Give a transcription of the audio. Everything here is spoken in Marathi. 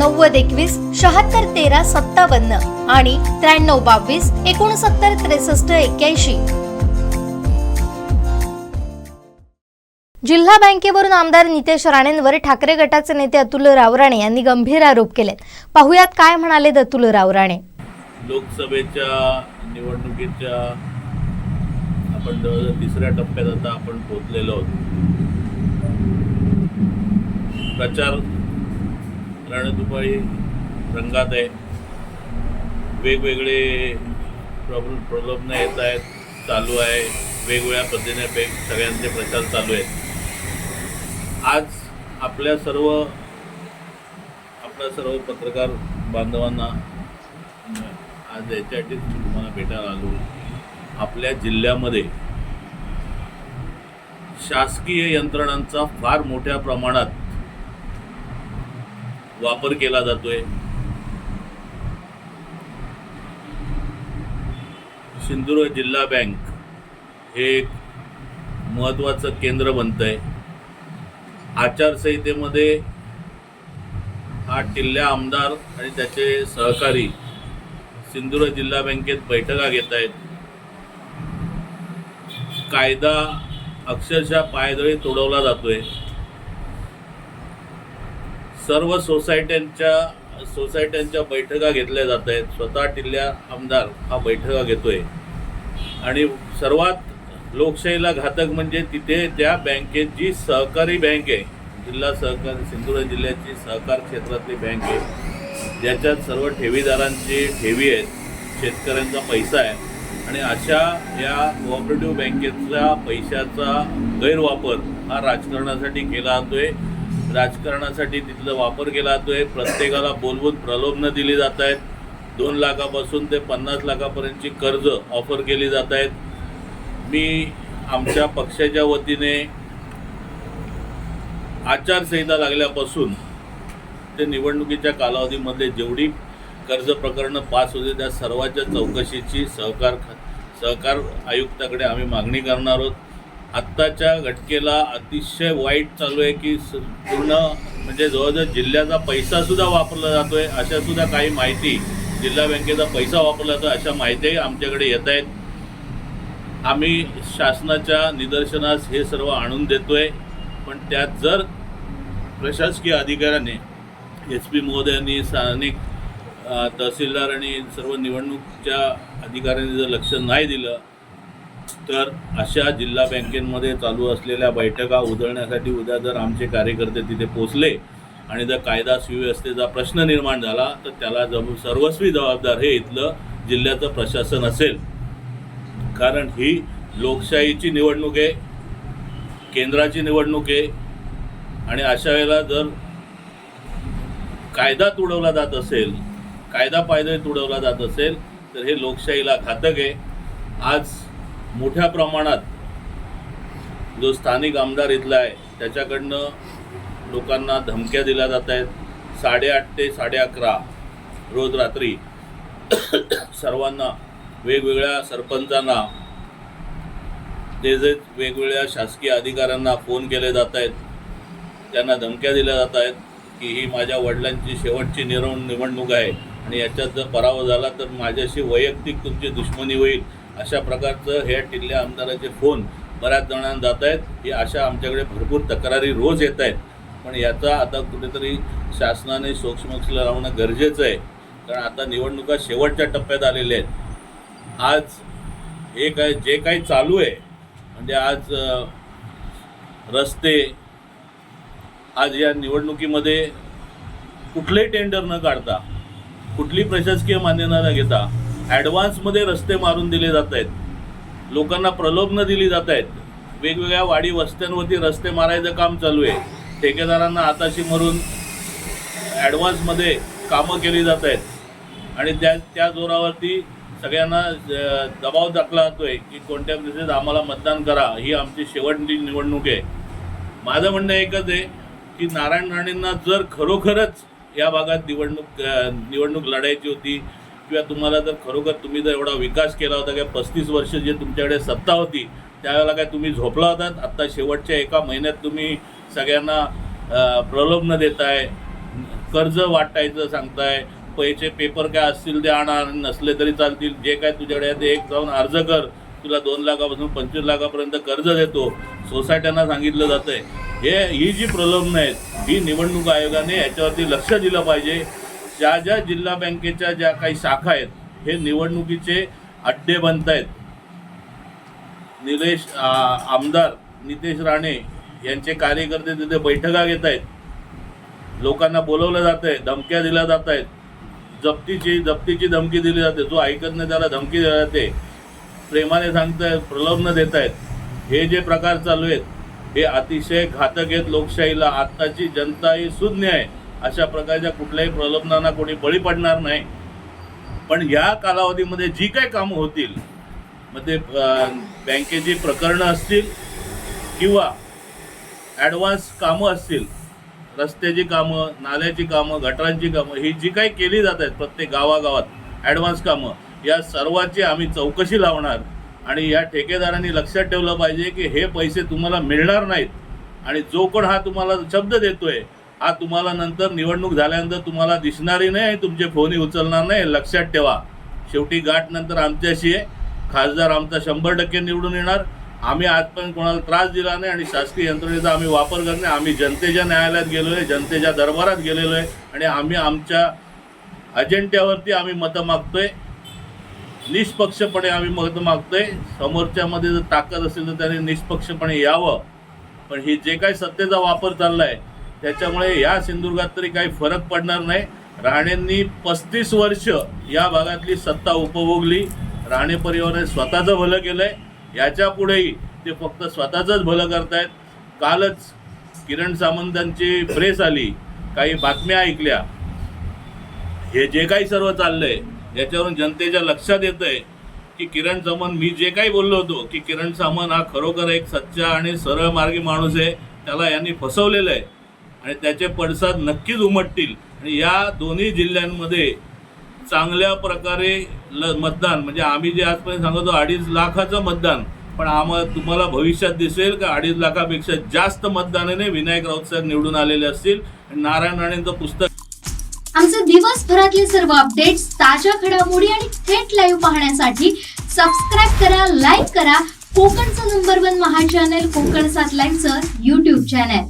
नव्वद एकवीस शहात्तर तेरा सत्तावन्न आणि त्र्याण्णव बावीस एकोणसत्तर त्रेसष्ट एक्क्याऐंशी. जिल्हा बँकेवरून आमदार नितेश राणेंवर ठाकरे गटाचे नेते अतुल रावराणे यांनी गंभीर आरोप केलेत. पाहुयात काय म्हणाले अतुल रावराणे? लोकसभेच्या निवडणुकीच्या आपण तिसऱ्या टप्प्यात आता आपण पोहोचलेलो प्रचार रणधुमाळी रंगात आहे. वेगवेगळे प्रॉब्लेम प्रलोभनं येत आहेत चालू आहे. वेगवेगळ्या पद्धतीने पे सगळ्यांचे प्रचार चालू आहेत. आज आपल्या सर्व आपल्या सर्व पत्रकार बांधवांना आज याच्यासाठी तुम्हाला भेटायला आलो. आपल्या जिल्ह्यामध्ये शासकीय यंत्रणांचा फार मोठ्या प्रमाणात वापर केला जातोय. सिंधुदुर्ग जिल्हा बँक हे एक महत्त्वाचं केंद्र बनतं आहे आचारसंहितेमध्ये हा टिल्ल्या आमदार आणि त्याचे सहकारी सिंधुदुर्ग जिल्हा बँकेत बैठका घेत आहेत. कायदा अक्षरशः पायदळी तोडवला जातोय. सर्व सोसायट्यांच्या सोसायट्यांच्या बैठका घेतल्या जात आहेत. स्वतः टिल्ल्या आमदार हा बैठका घेतोय. आणि सर्वात लोकशाहीला घातक म्हणजे तिथे त्या बँकेत जी सहकारी बँक आहे जिल्हा सहकारी सिंधुदुर्ग जिल्ह्याची सहकार क्षेत्रातली बँक आहे ज्याच्यात सर्व ठेवीदारांची ठेवी आहेत शेतकऱ्यांचा पैसा आहे. आणि अशा या कोऑपरेटिव्ह बँकेचा पैशाचा गैरवापर हा राजकारणासाठी केला जातोय. राजकारणासाठी तिथला वापर केला जातो आहे प्रत्येकाला बोलवून प्रलोभनं दिली जात आहेत दोन लाखापासून ते पन्नास लाखापर्यंतची कर्ज ऑफर केली जात आहेत मी आमच्या पक्षाच्या वतीने आचारसंहिता लागल्यापासून ते निवडणुकीच्या कालावधीमध्ये जेवढी कर्ज प्रकरणं पास होते त्या सर्वांच्या चौकशीची सहकार सहकार आयुक्ताकडे आम्ही मागणी करणार आहोत. आत्ताच्या घटकेला अतिशय वाईट चालू आहे की पूर्ण म्हणजे जवळजवळ जिल्ह्याचा पैसासुद्धा वापरला जातो आहे अशासुद्धा काही माहिती जिल्हा बँकेचा पैसा वापरला जातो अशा माहितीही आमच्याकडे येत आहेत. आम्ही शासनाच्या निदर्शनास हे सर्व आणून देतो आहे पण त्यात जर प्रशासकीय अधिकाऱ्याने एस पी महोदयांनी स्थानिक तहसीलदार आणि सर्व निवडणूकच्या अधिकाऱ्यांनी जर लक्ष नाही दिलं तर अशा जिल्हा बँकेमध्ये चालू असलेल्या बैठका उधळण्यासाठी उद्या जर आमचे कार्यकर्ते तिथे पोचले आणि जर कायदा सुव्यवस्थेचा प्रश्न निर्माण झाला तर त्याला जब सर्वस्वी जबाबदार हे इथलं जिल्ह्याचं प्रशासन असेल. कारण ही लोकशाहीची निवडणूक आहे केंद्राची निवडणूक आहे आणि अशा वेळेला जर कायदा तुडवला जात असेल कायदा पायदळ तुडवला जात असेल तर हे लोकशाहीला घातक आहे. आज मोठ्या प्रमाणात जो स्थानिक आमदार इथला आहे त्याच्याकडनं लोकांना धमक्या दिल्या जात आहेत. साडेआठ ते साडे अकरा रोज रात्री सर्वांना वेगवेगळ्या सरपंचांना ते जे वेगवेगळ्या शासकीय अधिकाऱ्यांना फोन केले जात आहेत त्यांना धमक्या दिल्या जात आहेत की ही माझ्या वडिलांची शेवटची निरव निवडणूक आहे आणि याच्यात जर पराभव झाला तर माझ्याशी वैयक्तिक तुमची दुश्मनी होईल. अशा प्रकारचं हे टिल्ल्या आमदाराचे फोन बऱ्याच जणांना जात आहेत. ही अशा आमच्याकडे भरपूर तक्रारी रोज येत आहेत. पण याचा आता कुठेतरी शासनाने सोक्षमोक्ष लावणं गरजेचं आहे. कारण आता निवडणुका शेवटच्या टप्प्यात आलेल्या आहेत. आज हे काय जे काही चालू आहे म्हणजे आज रस्ते आज या निवडणुकीमध्ये कुठलेही टेंडर न काढता कुठली प्रशासकीय मान्यता न घेता ॲडव्हान्समध्ये रस्ते मारून दिले जात आहेत. लोकांना प्रलोभनं दिली जात आहेत. वेगवेगळ्या वाडी वस्त्यांवरती रस्ते मारायचं काम चालू आहे. ठेकेदारांना हाताशी मरून ॲडव्हान्समध्ये कामं केली जात आहेत. आणि त्या त्या जोरावरती सगळ्यांना दबाव दबाव टाकला जातोय की कोणत्या दिवशी आम्हाला मतदान करा. ही आमची शेवटची निवडणूक आहे. माझं म्हणणं एकच आहे की नारायण राणेंना जर खरोखरच या भागात निवडणूक निवडणूक लढायची होती किंवा तुम्हाला जर खरोखर तुम्ही जर एवढा विकास केला होता काय पस्तीस वर्ष जे तुमच्याकडे सत्ता होती त्यावेळेला काय तुम्ही झोपला होतात आत्ता शेवटच्या एका महिन्यात तुम्ही सगळ्यांना प्रलोभन देताय कर्ज वाटायचं सांगताय पैसे पेपर काय असतील ते आणा नसले तरी चालतील जे काय तुझ्याकडे ते एक जाऊन अर्ज कर. तुला दोन लाखापासून पंचवीस लाखापर्यंत कर्ज देतो. सोसायट्यांना सांगितलं जातं आहे हे ही जी प्रलोभनं आहेत ही निवडणूक आयोगाने याच्यावरती लक्ष दिलं पाहिजे. ज्या ज्या जिल्हा बँकेच्या ज्या काही शाखा आहेत हे निवडणुकीचे अड्डे बनत आहेत. निलेश आमदार नितेश राणे यांचे कार्यकर्ते तिथे बैठका घेत आहेत. लोकांना बोलवलं जात आहे धमक्या दिल्या जात आहेत. जप्तीची जप्तीची धमकी दिली जाते. जो ऐकत नाही त्याला धमकी दिली जाते. प्रेमाने सांगतायत प्रलोभन देत आहेत. हे जे प्रकार चालू आहेत हे अतिशय घातक आहेत लोकशाहीला. आत्ताची जनता ही सुज्ञ आहे. अशा प्रकारच्या कुठल्याही प्रलोभनांना कोणी बळी पडणार नाही. पण या कालावधीमध्ये जी काही कामं होतील मग ते बँकेची प्रकरणं असतील किंवा ॲडव्हान्स कामं असतील रस्त्याची कामं नाल्याची कामं गटारांची कामं ही जी काही केली जात आहेत प्रत्येक गावागावात ॲडव्हान्स कामं या सर्वाची आम्ही चौकशी लावणार आणि या ठेकेदारांनी लक्षात ठेवलं पाहिजे की हे पैसे तुम्हाला मिळणार नाहीत आणि जो कोण हा तुम्हाला शब्द देतोय हा तुम्हाला नंतर निवडणूक झाल्यानंतर तुम्हाला दिसणारी नाही आणि तुमचे फोनही उचलणार नाही. लक्षात ठेवा. शेवटी गाठ नंतर आमच्याशी आहे. खासदार आमचा शंभर टक्के निवडून येणार. आम्ही आजपर्यंत कोणाला त्रास दिला नाही आणि शासकीय यंत्रणेचा आम्ही वापर करणे आम्ही जनतेच्या न्यायालयात गेलेलो आहे जनतेच्या दरबारात गेलेलो आहे आणि आम्ही आमच्या अजेंड्यावरती आम्ही मतं मागतोय. निष्पक्षपणे आम्ही मतं मागतोय. समोरच्यामध्ये जर ताकद असेल तर त्याने निष्पक्षपणे यावं. पण ही जे काही सत्तेचा वापर चालला आहे त्याच्यामुळे या सिंधुदुर्गात तरी काही फरक पडणार नाही. राणेंनी पस्तीस वर्ष या भागातली सत्ता उपभोगली. राणे परिवाराने स्वतःचं भलं केलं आहे याच्या पुढेही ते फक्त स्वतःचंच भलं करतायत. कालच किरण सामंतांची प्रेस आली. काही बातम्या ऐकल्या. हे जे काही सर्व चाललंय याच्यावरून जनतेच्या लक्षात येत आहे की किरण सामंत मी जे काही बोललो होतो की किरण सामंत हा खरोखर एक सच्चा आणि सरळ मार्गी माणूस आहे. त्याला यांनी फसवलेलं आहे. आणि त्याचे पडसाद नक्कीच उमटतील. आणि या दोन्ही जिल्ह्यांमध्ये चांगल्या प्रकारे ल मतदान म्हणजे आम्ही जे आजपर्यंत सांगतो अडीच लाखाचं मतदान. पण आम्हाला तुम्हाला भविष्यात दिसेल का अडीच लाखापेक्षा जास्त मतदानाने विनायक राऊत साहेब निवडून आलेले असतील. आणि नारायण राणेंचं पुस्तक आमचे दिवसभरातले सर्व अपडेट्स ताज्या घडामोडी आणि थेट लाईव्ह पाहण्यासाठी सबस्क्राईब करा लाईक करा. कोकणचं नंबर वन महा चॅनल कोकण सात लाईव्हचं युट्यूब चॅनल